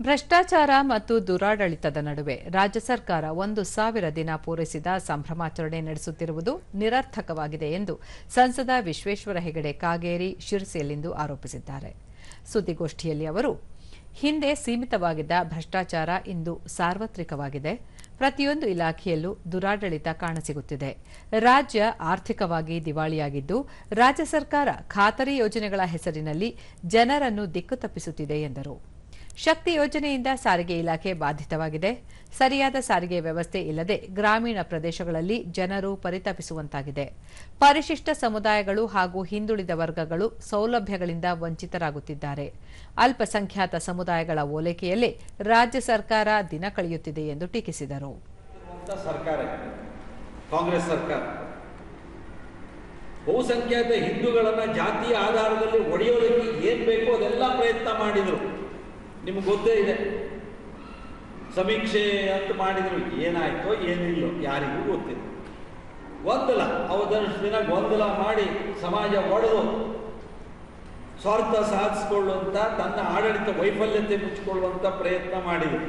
ಭ್ರಷ್ಟಾಚಾರ ಮತ್ತು ದುರಾಡಳಿತದ ನಡುವೆ ರಾಜ್ಯ ಸರ್ಕಾರ ಒಂದು ಸಾವಿರ ದಿನ ಪೂರೈಸಿದ ಸಂಭ್ರಮಾಚರಣೆ ನಡೆಸುತ್ತಿರುವುದು ನಿರರ್ಥಕವಾಗಿದೆ ಎಂದು ಸಂಸದ ವಿಶ್ವೇಶ್ವರ ಹೆಗಡೆ ಕಾಗೇರಿ ಶಿರಸಿಯಲ್ಲಿಂದು ಆರೋಪಿಸಿದ್ದಾರೆ. ಸುದ್ದಿಗೋಷ್ಠಿಯಲ್ಲಿ ಅವರು, ಹಿಂದೆ ಸೀಮಿತವಾಗಿದ್ದ ಭ್ರಷ್ಟಾಚಾರ ಇಂದು ಸಾರ್ವತ್ರಿಕವಾಗಿದೆ. ಪ್ರತಿಯೊಂದು ಇಲಾಖೆಯಲ್ಲೂ ದುರಾಡಳಿತ ಕಾಣಸಿಗುತ್ತಿದೆ. ರಾಜ್ಯ ಆರ್ಥಿಕವಾಗಿ ದಿವಾಳಿಯಾಗಿದ್ದು, ರಾಜ್ಯ ಸರ್ಕಾರ ಖಾತರಿ ಯೋಜನೆಗಳ ಹೆಸರಿನಲ್ಲಿ ಜನರನ್ನು ದಿಕ್ಕು ತಪ್ಪಿಸುತ್ತಿದೆ ಎಂದರು. ಶಕ್ತಿ ಯೋಜನೆಯಿಂದ ಸಾರಿಗೆ ಇಲಾಖೆ ಬಾಧಿತವಾಗಿದೆ. ಸರಿಯಾದ ಸಾರಿಗೆ ವ್ಯವಸ್ಥೆ ಇಲ್ಲದೆ ಗ್ರಾಮೀಣ ಪ್ರದೇಶಗಳಲ್ಲಿ ಜನರು ಪರಿತಪಿಸುವಂತಾಗಿದೆ. ಪರಿಶಿಷ್ಟ ಸಮುದಾಯಗಳು ಹಾಗೂ ಹಿಂದುಳಿದ ವರ್ಗಗಳು ಸೌಲಭ್ಯಗಳಿಂದ ವಂಚಿತರಾಗುತ್ತಿದ್ದಾರೆ. ಅಲ್ಪಸಂಖ್ಯಾತ ಸಮುದಾಯಗಳ ಓಲೈಕೆಯಲ್ಲೇ ರಾಜ್ಯ ಸರ್ಕಾರ ದಿನ ಕಳೆಯುತ್ತಿದೆ ಎಂದು ಟೀಕಿಸಿದರು. ಕಾಂಗ್ರೆಸ್ ಸರ್ಕಾರ. ಬಹುಸಂಖ್ಯಾತ ಹಿಂದೂಗಳನ್ನು ಜಾತಿಯ ಆಧಾರದಲ್ಲಿ ಒಡೆಯೋದಕ್ಕೆ ಏನ್ ಬೇಕೋ ಅದೆಲ್ಲ ಪ್ರಯತ್ನ ಮಾಡಿದ್ರು. ನಿಮ್ಗೆ ಗೊತ್ತೇ ಇದೆ. ಸಮೀಕ್ಷೆ ಅಂತ ಮಾಡಿದ್ರು, ಏನಾಯ್ತೋ ಏನಿಲ್ಲೋ ಯಾರಿಗೂ ಗೊತ್ತಿಲ್ಲ. ಗೊಂದಲ ಅವದಷ್ಟು ದಿನ ಗೊಂದಲ ಮಾಡಿ ಸಮಾಜ ಒಡೆದು ಸ್ವಾರ್ಥ ಸಾಧಿಸಿಕೊಳ್ಳುವಂತ, ತನ್ನ ಆಡಳಿತ ವೈಫಲ್ಯತೆ ಮುಚ್ಚಿಕೊಳ್ಳುವಂತ ಪ್ರಯತ್ನ ಮಾಡಿದ್ರು.